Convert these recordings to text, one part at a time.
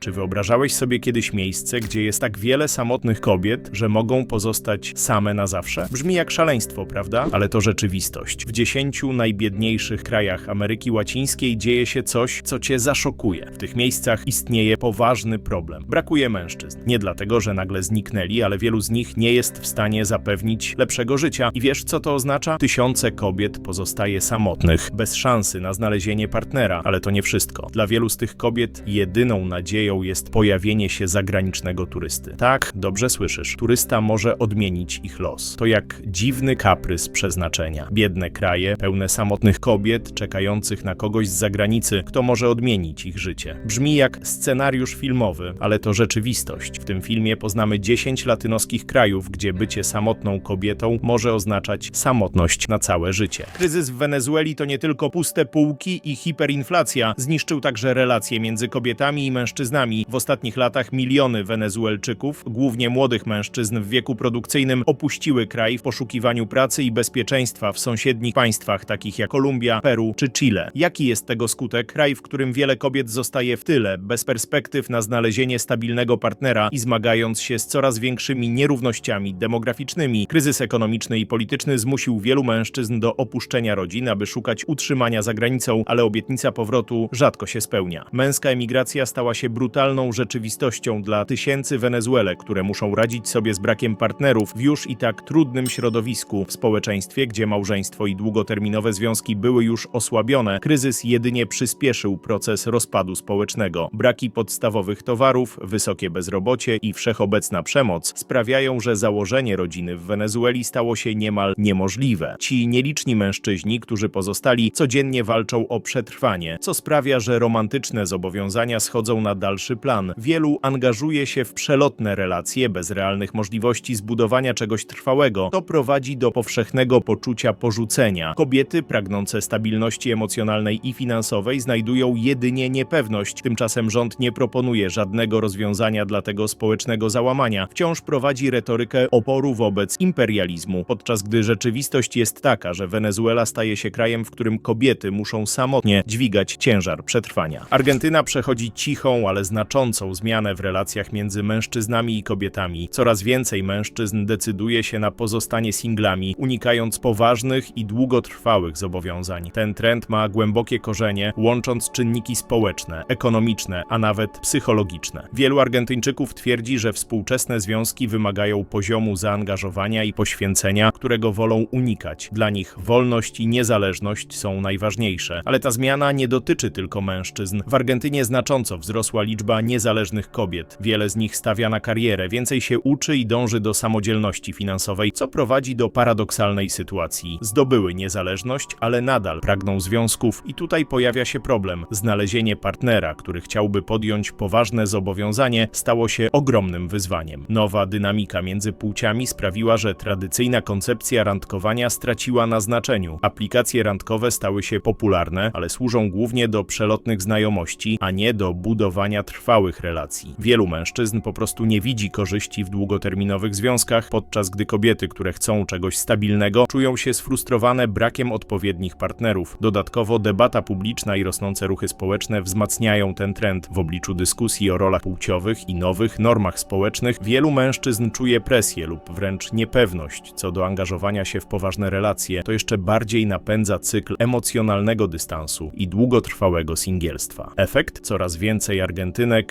Czy wyobrażałeś sobie kiedyś miejsce, gdzie jest tak wiele samotnych kobiet, że mogą pozostać same na zawsze? Brzmi jak szaleństwo, prawda? Ale to rzeczywistość. W dziesięciu najbiedniejszych krajach Ameryki Łacińskiej dzieje się coś, co cię zaszokuje. W tych miejscach istnieje poważny problem. Brakuje mężczyzn. Nie dlatego, że nagle zniknęli, ale wielu z nich nie jest w stanie zapewnić lepszego życia. I wiesz, co to oznacza? Tysiące kobiet pozostaje samotnych, bez szansy na znalezienie partnera. Ale to nie wszystko. Dla wielu z tych kobiet jedyną nadzieją jest pojawienie się zagranicznego turysty. Tak, dobrze słyszysz. Turysta może odmienić ich los. To jak dziwny kaprys przeznaczenia. Biedne kraje, pełne samotnych kobiet, czekających na kogoś z zagranicy, kto może odmienić ich życie. Brzmi jak scenariusz filmowy, ale to rzeczywistość. W tym filmie poznamy 10 latynoskich krajów, gdzie bycie samotną kobietą może oznaczać samotność na całe życie. Kryzys w Wenezueli to nie tylko puste półki i hiperinflacja, zniszczył także relacje między kobietami i mężczyznami. W ostatnich latach miliony Wenezuelczyków, głównie młodych mężczyzn w wieku produkcyjnym, opuściły kraj w poszukiwaniu pracy i bezpieczeństwa w sąsiednich państwach takich jak Kolumbia, Peru czy Chile. Jaki jest tego skutek? Kraj, w którym wiele kobiet zostaje w tyle, bez perspektyw na znalezienie stabilnego partnera i zmagając się z coraz większymi nierównościami demograficznymi. Kryzys ekonomiczny i polityczny zmusił wielu mężczyzn do opuszczenia rodzin, aby szukać utrzymania za granicą, ale obietnica powrotu rzadko się spełnia. Męska emigracja stała się brutalną rzeczywistością dla tysięcy Wenezuelek, które muszą radzić sobie z brakiem partnerów w już i tak trudnym środowisku w społeczeństwie, gdzie małżeństwo i długoterminowe związki były już osłabione. Kryzys jedynie przyspieszył proces rozpadu społecznego. Braki podstawowych towarów, wysokie bezrobocie i wszechobecna przemoc sprawiają, że założenie rodziny w Wenezueli stało się niemal niemożliwe. Ci nieliczni mężczyźni, którzy pozostali, codziennie walczą o przetrwanie, co sprawia, że romantyczne zobowiązania schodzą na dalszy plan. Wielu angażuje się w przelotne relacje bez realnych możliwości zbudowania czegoś trwałego. To prowadzi do powszechnego poczucia porzucenia. Kobiety pragnące stabilności emocjonalnej i finansowej znajdują jedynie niepewność. Tymczasem rząd nie proponuje żadnego rozwiązania dla tego społecznego załamania. Wciąż prowadzi retorykę oporu wobec imperializmu, podczas gdy rzeczywistość jest taka, że Wenezuela staje się krajem, w którym kobiety muszą samotnie dźwigać ciężar przetrwania. Argentyna przechodzi cichą, ale znaczącą zmianę w relacjach między mężczyznami i kobietami. Coraz więcej mężczyzn decyduje się na pozostanie singlami, unikając poważnych i długotrwałych zobowiązań. Ten trend ma głębokie korzenie, łącząc czynniki społeczne, ekonomiczne, a nawet psychologiczne. Wielu Argentyńczyków twierdzi, że współczesne związki wymagają poziomu zaangażowania i poświęcenia, którego wolą unikać. Dla nich wolność i niezależność są najważniejsze. Ale ta zmiana nie dotyczy tylko mężczyzn. W Argentynie znacząco wzrosła liczba niezależnych kobiet. Wiele z nich stawia na karierę, więcej się uczy i dąży do samodzielności finansowej, co prowadzi do paradoksalnej sytuacji. Zdobyły niezależność, ale nadal pragną związków i tutaj pojawia się problem. Znalezienie partnera, który chciałby podjąć poważne zobowiązanie, stało się ogromnym wyzwaniem. Nowa dynamika między płciami sprawiła, że tradycyjna koncepcja randkowania straciła na znaczeniu. Aplikacje randkowe stały się popularne, ale służą głównie do przelotnych znajomości, a nie do budowania trwałych relacji. Wielu mężczyzn po prostu nie widzi korzyści w długoterminowych związkach, podczas gdy kobiety, które chcą czegoś stabilnego, czują się sfrustrowane brakiem odpowiednich partnerów. Dodatkowo debata publiczna i rosnące ruchy społeczne wzmacniają ten trend. W obliczu dyskusji o rolach płciowych i nowych normach społecznych wielu mężczyzn czuje presję lub wręcz niepewność co do angażowania się w poważne relacje. To jeszcze bardziej napędza cykl emocjonalnego dystansu i długotrwałego singielstwa. Efekt? Coraz więcej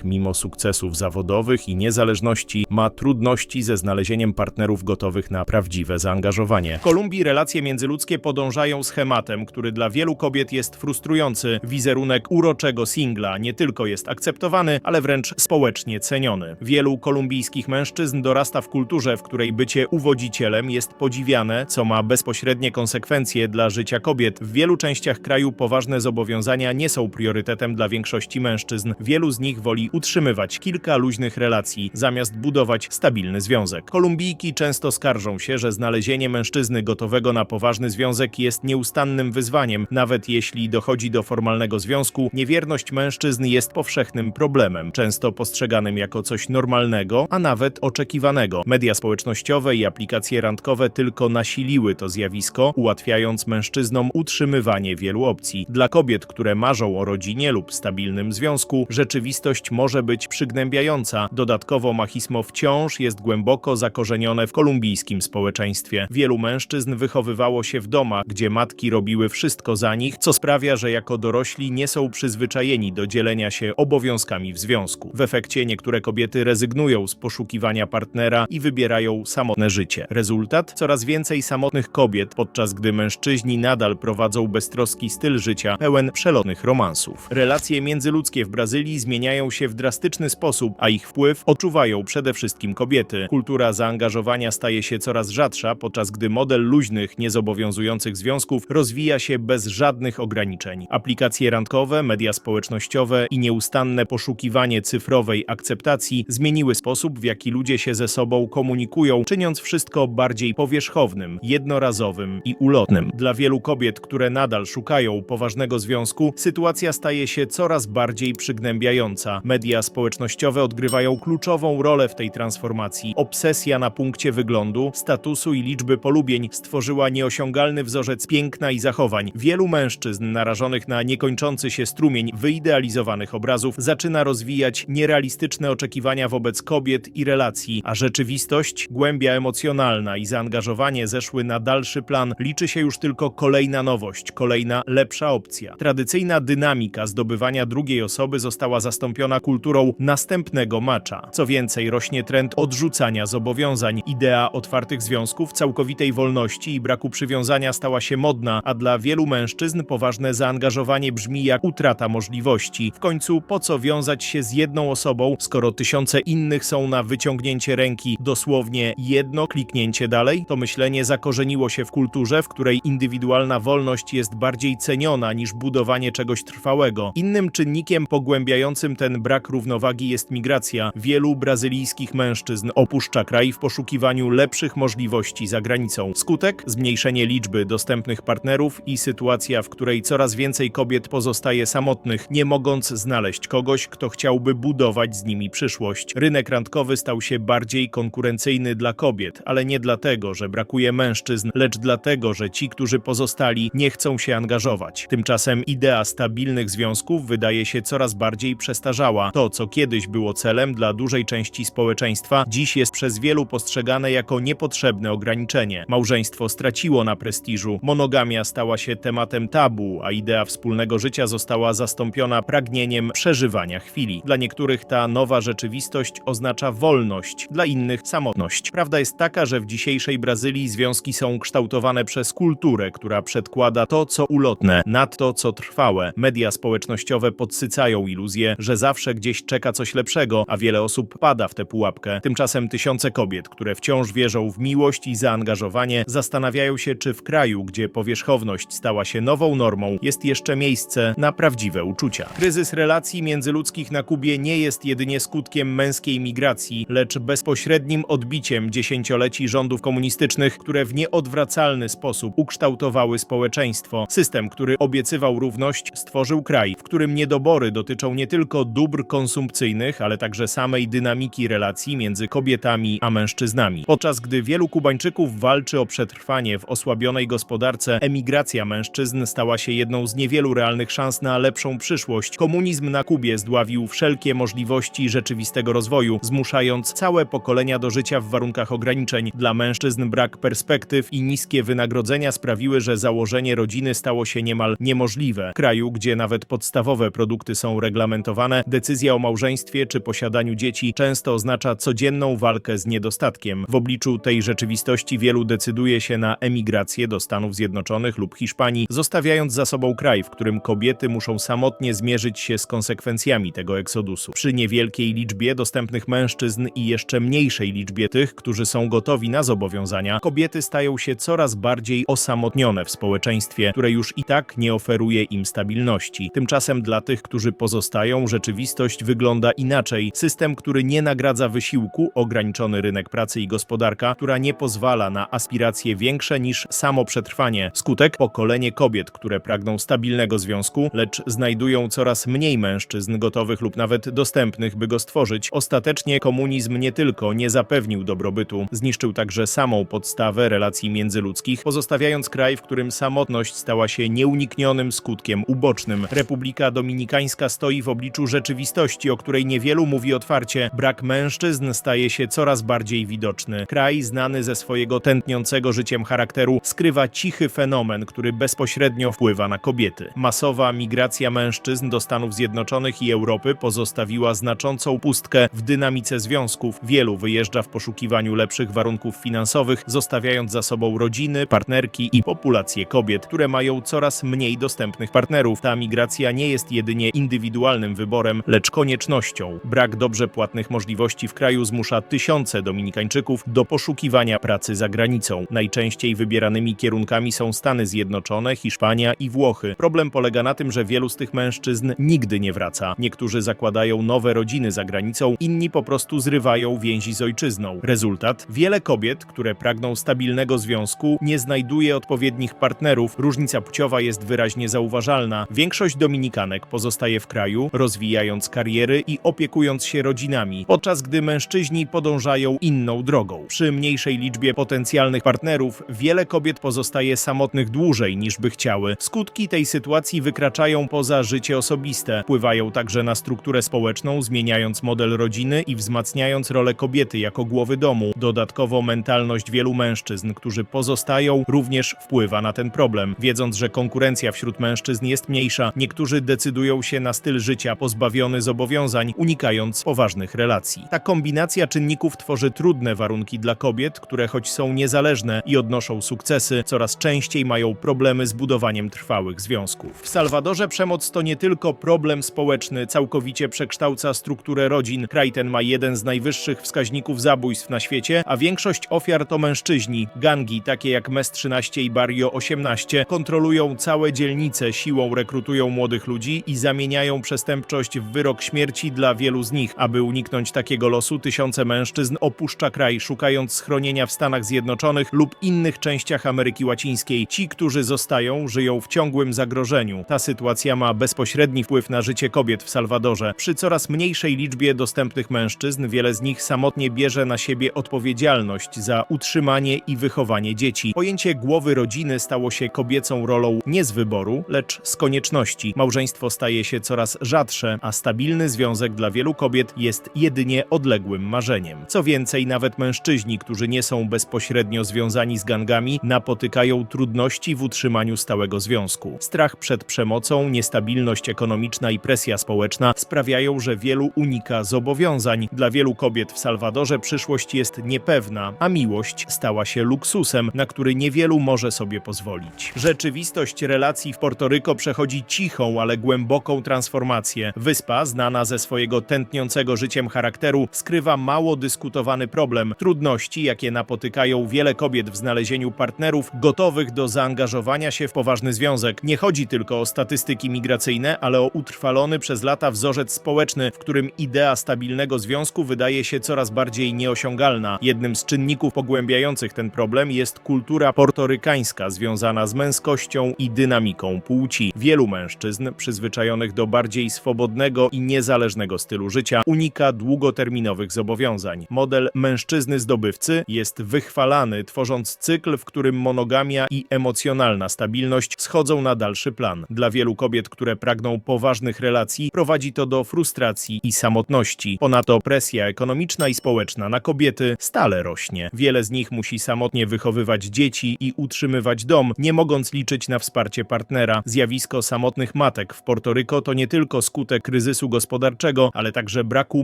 Mimo sukcesów zawodowych i niezależności, ma trudności ze znalezieniem partnerów gotowych na prawdziwe zaangażowanie. W Kolumbii relacje międzyludzkie podążają schematem, który dla wielu kobiet jest frustrujący. Wizerunek uroczego singla nie tylko jest akceptowany, ale wręcz społecznie ceniony. Wielu kolumbijskich mężczyzn dorasta w kulturze, w której bycie uwodzicielem jest podziwiane, co ma bezpośrednie konsekwencje dla życia kobiet. W wielu częściach kraju poważne zobowiązania nie są priorytetem dla większości mężczyzn. Wielu z nich woli utrzymywać kilka luźnych relacji, zamiast budować stabilny związek. Kolumbijki często skarżą się, że znalezienie mężczyzny gotowego na poważny związek jest nieustannym wyzwaniem. Nawet jeśli dochodzi do formalnego związku, niewierność mężczyzn jest powszechnym problemem, często postrzeganym jako coś normalnego, a nawet oczekiwanego. Media społecznościowe i aplikacje randkowe tylko nasiliły to zjawisko, ułatwiając mężczyznom utrzymywanie wielu opcji. Dla kobiet, które marzą o rodzinie lub stabilnym związku, rzeczywistość rzeczywistość może być przygnębiająca. Dodatkowo machismo wciąż jest głęboko zakorzenione w kolumbijskim społeczeństwie. Wielu mężczyzn wychowywało się w domach, gdzie matki robiły wszystko za nich, co sprawia, że jako dorośli nie są przyzwyczajeni do dzielenia się obowiązkami w związku. W efekcie niektóre kobiety rezygnują z poszukiwania partnera i wybierają samotne życie. Rezultat? Coraz więcej samotnych kobiet, podczas gdy mężczyźni nadal prowadzą beztroski styl życia pełen przelotnych romansów. Relacje międzyludzkie w Brazylii zmieniają się w drastyczny sposób, a ich wpływ odczuwają przede wszystkim kobiety. Kultura zaangażowania staje się coraz rzadsza, podczas gdy model luźnych, niezobowiązujących związków rozwija się bez żadnych ograniczeń. Aplikacje randkowe, media społecznościowe i nieustanne poszukiwanie cyfrowej akceptacji zmieniły sposób, w jaki ludzie się ze sobą komunikują, czyniąc wszystko bardziej powierzchownym, jednorazowym i ulotnym. Dla wielu kobiet, które nadal szukają poważnego związku, sytuacja staje się coraz bardziej przygnębiająca. Media społecznościowe odgrywają kluczową rolę w tej transformacji. Obsesja na punkcie wyglądu, statusu i liczby polubień stworzyła nieosiągalny wzorzec piękna i zachowań. Wielu mężczyzn narażonych na niekończący się strumień wyidealizowanych obrazów zaczyna rozwijać nierealistyczne oczekiwania wobec kobiet i relacji, a rzeczywistość, głębia emocjonalna i zaangażowanie zeszły na dalszy plan. Liczy się już tylko kolejna nowość, kolejna lepsza opcja. Tradycyjna dynamika zdobywania drugiej osoby została zastąpiona kulturą następnego macza. Co więcej, rośnie trend odrzucania zobowiązań. Idea otwartych związków, całkowitej wolności i braku przywiązania stała się modna, a dla wielu mężczyzn poważne zaangażowanie brzmi jak utrata możliwości. W końcu po co wiązać się z jedną osobą, skoro tysiące innych są na wyciągnięcie ręki, dosłownie jedno kliknięcie dalej? To myślenie zakorzeniło się w kulturze, w której indywidualna wolność jest bardziej ceniona niż budowanie czegoś trwałego. Innym czynnikiem pogłębiającym ten brak równowagi jest migracja. Wielu brazylijskich mężczyzn opuszcza kraj w poszukiwaniu lepszych możliwości za granicą. Skutek? Zmniejszenie liczby dostępnych partnerów i sytuacja, w której coraz więcej kobiet pozostaje samotnych, nie mogąc znaleźć kogoś, kto chciałby budować z nimi przyszłość. Rynek randkowy stał się bardziej konkurencyjny dla kobiet, ale nie dlatego, że brakuje mężczyzn, lecz dlatego, że ci, którzy pozostali, nie chcą się angażować. Tymczasem idea stabilnych związków wydaje się coraz bardziej przestarzała. To, co kiedyś było celem dla dużej części społeczeństwa, dziś jest przez wielu postrzegane jako niepotrzebne ograniczenie. Małżeństwo straciło na prestiżu, monogamia stała się tematem tabu, a idea wspólnego życia została zastąpiona pragnieniem przeżywania chwili. Dla niektórych ta nowa rzeczywistość oznacza wolność, dla innych samotność. Prawda jest taka, że w dzisiejszej Brazylii związki są kształtowane przez kulturę, która przedkłada to, co ulotne, nad to, co trwałe. Media społecznościowe podsycają iluzję, że zawsze gdzieś czeka coś lepszego, a wiele osób pada w tę pułapkę. Tymczasem tysiące kobiet, które wciąż wierzą w miłość i zaangażowanie, zastanawiają się, czy w kraju, gdzie powierzchowność stała się nową normą, jest jeszcze miejsce na prawdziwe uczucia. Kryzys relacji międzyludzkich na Kubie nie jest jedynie skutkiem męskiej migracji, lecz bezpośrednim odbiciem dziesięcioleci rządów komunistycznych, które w nieodwracalny sposób ukształtowały społeczeństwo. System, który obiecywał równość, stworzył kraj, w którym niedobory dotyczą nie tylko dóbr konsumpcyjnych, ale także samej dynamiki relacji między kobietami a mężczyznami. Podczas gdy wielu Kubańczyków walczy o przetrwanie w osłabionej gospodarce, emigracja mężczyzn stała się jedną z niewielu realnych szans na lepszą przyszłość. Komunizm na Kubie zdławił wszelkie możliwości rzeczywistego rozwoju, zmuszając całe pokolenia do życia w warunkach ograniczeń. Dla mężczyzn brak perspektyw i niskie wynagrodzenia sprawiły, że założenie rodziny stało się niemal niemożliwe. W kraju, gdzie nawet podstawowe produkty są reglamentowane, decyzja o małżeństwie czy posiadaniu dzieci często oznacza codzienną walkę z niedostatkiem. W obliczu tej rzeczywistości wielu decyduje się na emigrację do Stanów Zjednoczonych lub Hiszpanii, zostawiając za sobą kraj, w którym kobiety muszą samotnie zmierzyć się z konsekwencjami tego eksodusu. Przy niewielkiej liczbie dostępnych mężczyzn i jeszcze mniejszej liczbie tych, którzy są gotowi na zobowiązania, kobiety stają się coraz bardziej osamotnione w społeczeństwie, które już i tak nie oferuje im stabilności. Tymczasem dla tych, którzy pozostają, rzeczywistość wygląda inaczej. System, który nie nagradza wysiłku, ograniczony rynek pracy i gospodarka, która nie pozwala na aspiracje większe niż samo przetrwanie. Skutek pokolenie kobiet, które pragną stabilnego związku, lecz znajdują coraz mniej mężczyzn gotowych lub nawet dostępnych, by go stworzyć. Ostatecznie komunizm nie tylko nie zapewnił dobrobytu, zniszczył także samą podstawę relacji międzyludzkich, pozostawiając kraj, w którym samotność stała się nieuniknionym skutkiem ubocznym. Republika Dominikańska stoi w obliczu rzeczywistości, o której niewielu mówi otwarcie, brak mężczyzn staje się coraz bardziej widoczny. Kraj znany ze swojego tętniącego życiem charakteru skrywa cichy fenomen, który bezpośrednio wpływa na kobiety. Masowa migracja mężczyzn do Stanów Zjednoczonych i Europy pozostawiła znaczącą pustkę w dynamice związków. Wielu wyjeżdża w poszukiwaniu lepszych warunków finansowych, zostawiając za sobą rodziny, partnerki i populację kobiet, które mają coraz mniej dostępnych partnerów. Ta migracja nie jest jedynie indywidualnym wyborem, lecz koniecznością. Brak dobrze płatnych możliwości w kraju zmusza tysiące Dominikańczyków do poszukiwania pracy za granicą. Najczęściej wybieranymi kierunkami są Stany Zjednoczone, Hiszpania i Włochy. Problem polega na tym, że wielu z tych mężczyzn nigdy nie wraca. Niektórzy zakładają nowe rodziny za granicą, inni po prostu zrywają więzi z ojczyzną. Rezultat? Wiele kobiet, które pragną stabilnego związku, nie znajduje odpowiednich partnerów. Różnica płciowa jest wyraźnie zauważalna. Większość Dominikanek pozostaje w kraju, rozwijając kariery i opiekując się rodzinami, podczas gdy mężczyźni podążają inną drogą. Przy mniejszej liczbie potencjalnych partnerów, wiele kobiet pozostaje samotnych dłużej niż by chciały. Skutki tej sytuacji wykraczają poza życie osobiste, wpływają także na strukturę społeczną, zmieniając model rodziny i wzmacniając rolę kobiety jako głowy domu. Dodatkowo mentalność wielu mężczyzn, którzy pozostają, również wpływa na ten problem. Wiedząc, że konkurencja wśród mężczyzn jest mniejsza, niektórzy decydują się na styl życia pozbawiony zobowiązań, unikając poważnych relacji. Ta kombinacja czynników tworzy trudne warunki dla kobiet, które choć są niezależne i odnoszą sukcesy, coraz częściej mają problemy z budowaniem trwałych związków. W Salwadorze przemoc to nie tylko problem społeczny, całkowicie przekształca strukturę rodzin. Kraj ten ma jeden z najwyższych wskaźników zabójstw na świecie, a większość ofiar to mężczyźni. Gangi, takie jak MES-13 i Barrio 18, kontrolują całe dzielnice, siłą rekrutują młodych ludzi i zamieniają przestępczość w wyrok śmierci dla wielu z nich. Aby uniknąć takiego losu, tysiące mężczyzn opuszcza kraj, szukając schronienia w Stanach Zjednoczonych lub innych częściach Ameryki Łacińskiej. Ci, którzy zostają, żyją w ciągłym zagrożeniu. Ta sytuacja ma bezpośredni wpływ na życie kobiet w Salwadorze. Przy coraz mniejszej liczbie dostępnych mężczyzn, wiele z nich samotnie bierze na siebie odpowiedzialność za utrzymanie i wychowanie dzieci. Pojęcie głowy rodziny stało się kobiecą rolą nie z wyboru, lecz z konieczności. Małżeństwo staje się coraz rzadsze, a stabilny związek dla wielu kobiet jest jedynie odległym marzeniem. Co więcej, nawet mężczyźni, którzy nie są bezpośrednio związani z gangami, napotykają trudności w utrzymaniu stałego związku. Strach przed przemocą, niestabilność ekonomiczna i presja społeczna sprawiają, że wielu unika zobowiązań. Dla wielu kobiet w Salwadorze przyszłość jest niepewna, a miłość stała się luksusem, na który niewielu może sobie pozwolić. Rzeczywistość relacji w Portoryko przechodzi cichą, ale głęboką transformację. Wyspa, znana ze swojego tętniącego życiem charakteru, skrywa mało dyskutowany problem. Trudności, jakie napotykają wiele kobiet w znalezieniu partnerów gotowych do zaangażowania się w poważny związek. Nie chodzi tylko o statystyki migracyjne, ale o utrwalony przez lata wzorzec społeczny, w którym idea stabilnego związku wydaje się coraz bardziej nieosiągalna. Jednym z czynników pogłębiających ten problem jest kultura portorykańska, związana z męskością i dynamiką płci. Wielu mężczyzn, przyzwyczajonych do bardziej swobodnego i niezależnego stylu życia, unika długoterminowych zobowiązań. Model mężczyzny zdobywcy jest wychwalany, tworząc cykl, w którym monogamia i emocjonalna stabilność schodzą na dalszy plan. Dla wielu kobiet, które pragną poważnych relacji, prowadzi to do frustracji i samotności. Ponadto presja ekonomiczna i społeczna na kobiety stale rośnie. Wiele z nich musi samotnie wychowywać dzieci i utrzymywać dom, nie mogąc liczyć na wsparcie partnera. Zjawisko samotnych matek w Portoryko to nie tylko skutek kryzysu gospodarczego, ale także braku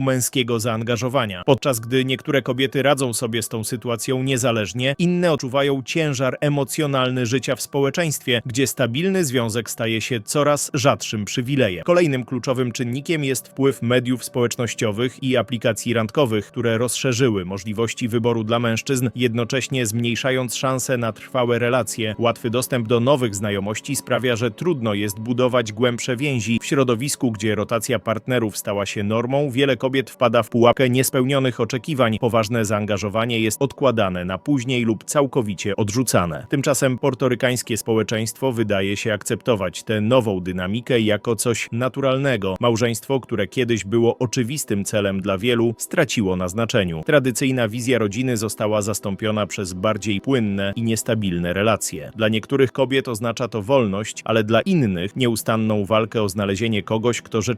męskiego zaangażowania. Podczas gdy niektóre kobiety radzą sobie z tą sytuacją niezależnie, inne odczuwają ciężar emocjonalny życia w społeczeństwie, gdzie stabilny związek staje się coraz rzadszym przywilejem. Kolejnym kluczowym czynnikiem jest wpływ mediów społecznościowych i aplikacji randkowych, które rozszerzyły możliwości wyboru dla mężczyzn, jednocześnie zmniejszając szanse na trwałe relacje. Łatwy dostęp do nowych znajomości sprawia, że trudno jest budować głębsze więzi. W środowisku, gdzie rotacja partnerów stała się normą, wiele kobiet wpada w pułapkę niespełnionych oczekiwań. Poważne zaangażowanie jest odkładane na później lub całkowicie odrzucane. Tymczasem portorykańskie społeczeństwo wydaje się akceptować tę nową dynamikę jako coś naturalnego. Małżeństwo, które kiedyś było oczywistym celem dla wielu, straciło na znaczeniu. Tradycyjna wizja rodziny została zastąpiona przez bardziej płynne i niestabilne relacje. Dla niektórych kobiet oznacza to wolność, ale dla innych nieustanną walkę o znalezienie kogoś, kto rzeczywiście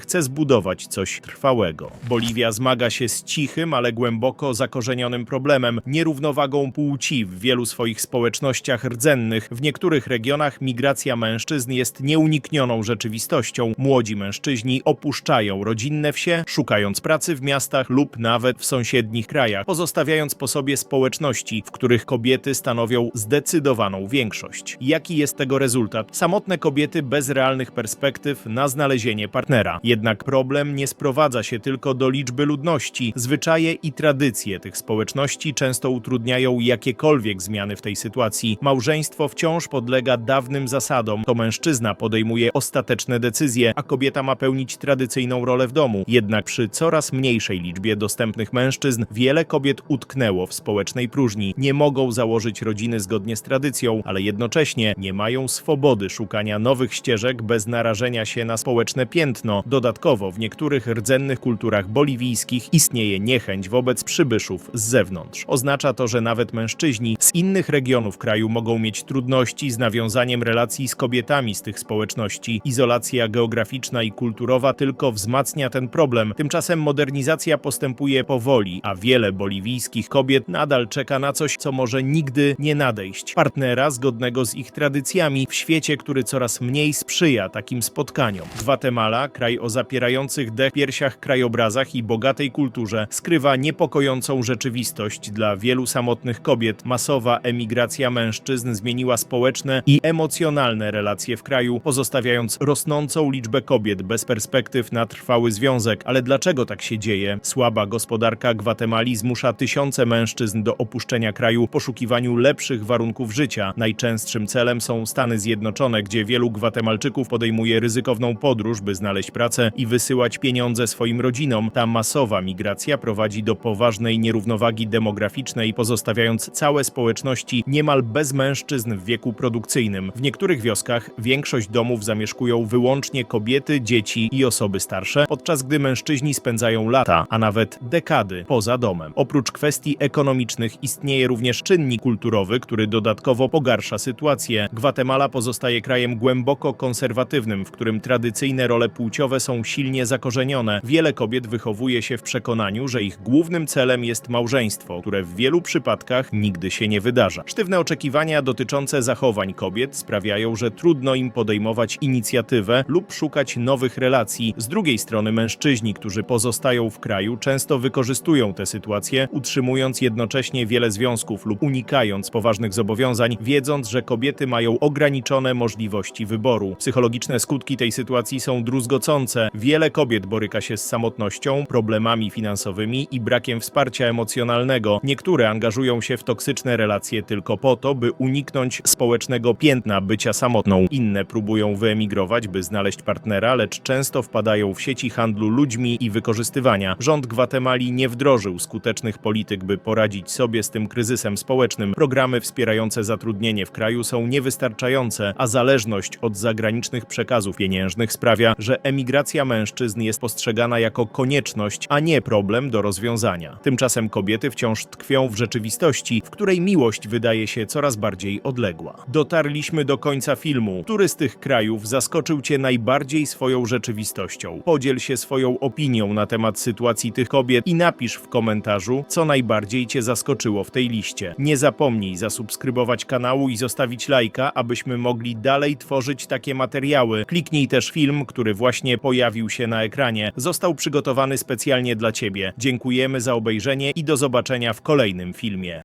chce zbudować coś trwałego. Boliwia zmaga się z cichym, ale głęboko zakorzenionym problemem nierównowagą płci w wielu swoich społecznościach rdzennych. W niektórych regionach migracja mężczyzn jest nieuniknioną rzeczywistością. Młodzi mężczyźni opuszczają rodzinne wsie, szukając pracy w miastach lub nawet w sąsiednich krajach, pozostawiając po sobie społeczności, w których kobiety stanowią zdecydowaną większość. Jaki jest tego rezultat? Samotne kobiety bez realnych perspektyw na znalezienie partnera. Jednak problem nie sprowadza się tylko do liczby ludności. Zwyczaje i tradycje tych społeczności często utrudniają jakiekolwiek zmiany w tej sytuacji. Małżeństwo wciąż podlega dawnym zasadom. To mężczyzna podejmuje ostateczne decyzje, a kobieta ma pełnić tradycyjną rolę w domu. Jednak przy coraz mniejszej liczbie dostępnych mężczyzn wiele kobiet utknęło w społecznej próżni. Nie mogą założyć rodziny zgodnie z tradycją, ale jednocześnie nie mają swobody szukania nowych ścieżek bez narażenia się na społeczne piętno. Dodatkowo w niektórych rdzennych kulturach boliwijskich istnieje niechęć wobec przybyszów z zewnątrz. Oznacza to, że nawet mężczyźni z innych regionów kraju mogą mieć trudności z nawiązaniem relacji z kobietami z tych społeczności. Izolacja geograficzna i kulturowa tylko wzmacnia ten problem. Tymczasem modernizacja postępuje powoli, a wiele boliwijskich kobiet nadal czeka na coś, co może nigdy nie nadejść. Partnera zgodnego z ich tradycjami w świecie, który coraz mniej sprzyja takim spotkaniom. Gwatemala, kraj o zapierających dech piersiach krajobrazach i bogatej kulturze, skrywa niepokojącą rzeczywistość dla wielu samotnych kobiet. Masowa emigracja mężczyzn zmieniła społeczne i emocjonalne relacje w kraju, pozostawiając rosnącą liczbę kobiet bez perspektyw na trwały związek. Ale dlaczego tak się dzieje? Słaba gospodarka Gwatemali zmusza tysiące mężczyzn do opuszczenia kraju w poszukiwaniu lepszych warunków życia. Najczęstszym celem są Stany Zjednoczone, gdzie wielu Gwatemalczyków podejmuje ryzykowną podróż, by znaleźć pracę i wysyłać pieniądze swoim rodzinom. Ta masowa migracja prowadzi do poważnej nierównowagi demograficznej, pozostawiając całe społeczności niemal bez mężczyzn w wieku produkcyjnym. W niektórych wioskach większość domów zamieszkują wyłącznie kobiety, dzieci i osoby starsze, podczas gdy mężczyźni spędzają lata, a nawet dekady poza domem. Oprócz kwestii ekonomicznych istnieje również czynnik kulturowy, który dodatkowo pogarsza sytuację. Gwatemala pozostaje krajem głęboko konserwatywnym, w którym tradycyjne role płciowe są silnie zakorzenione. Wiele kobiet wychowuje się w przekonaniu, że ich głównym celem jest małżeństwo, które w wielu przypadkach nigdy się nie wydarza. Sztywne oczekiwania dotyczące zachowań kobiet sprawiają, że trudno im podejmować inicjatywę lub szukać nowych relacji. Z drugiej strony mężczyźni, którzy pozostają w kraju, często wykorzystują tę sytuację, utrzymując jednocześnie wiele związków lub unikając poważnych zobowiązań, wiedząc, że kobiety mają ograniczone możliwości wyboru. Psychologiczne skutki tej sytuacji są druzgocące. Wiele kobiet boryka się z samotnością, problemami finansowymi i brakiem wsparcia emocjonalnego. Niektóre angażują się w toksyczne relacje tylko po to, by uniknąć społecznego piętna bycia samotną. Inne próbują wyemigrować, by znaleźć partnera, lecz często wpadają w sieci handlu ludźmi i wykorzystywania. Rząd Gwatemali nie wdrożył skutecznych polityk, by poradzić sobie z tym kryzysem społecznym. Programy wspierające zatrudnienie w kraju są niewystarczające, a zależność od zagranicznych przekazów pieniężnych sprawia, że emigracja mężczyzn jest postrzegana jako konieczność, a nie problem do rozwiązania. Tymczasem kobiety wciąż tkwią w rzeczywistości, w której miłość wydaje się coraz bardziej odległa. Dotarliśmy do końca filmu. Który z tych krajów zaskoczył Cię najbardziej swoją rzeczywistością? Podziel się swoją opinią na temat sytuacji tych kobiet i napisz w komentarzu, co najbardziej Cię zaskoczyło w tej liście. Nie zapomnij zasubskrybować kanału i zostawić lajka, abyśmy mogli dalej tworzyć takie materiały. Kliknij też film, który właśnie pojawił się na ekranie. Został przygotowany specjalnie dla Ciebie. Dziękujemy za obejrzenie i do zobaczenia w kolejnym filmie.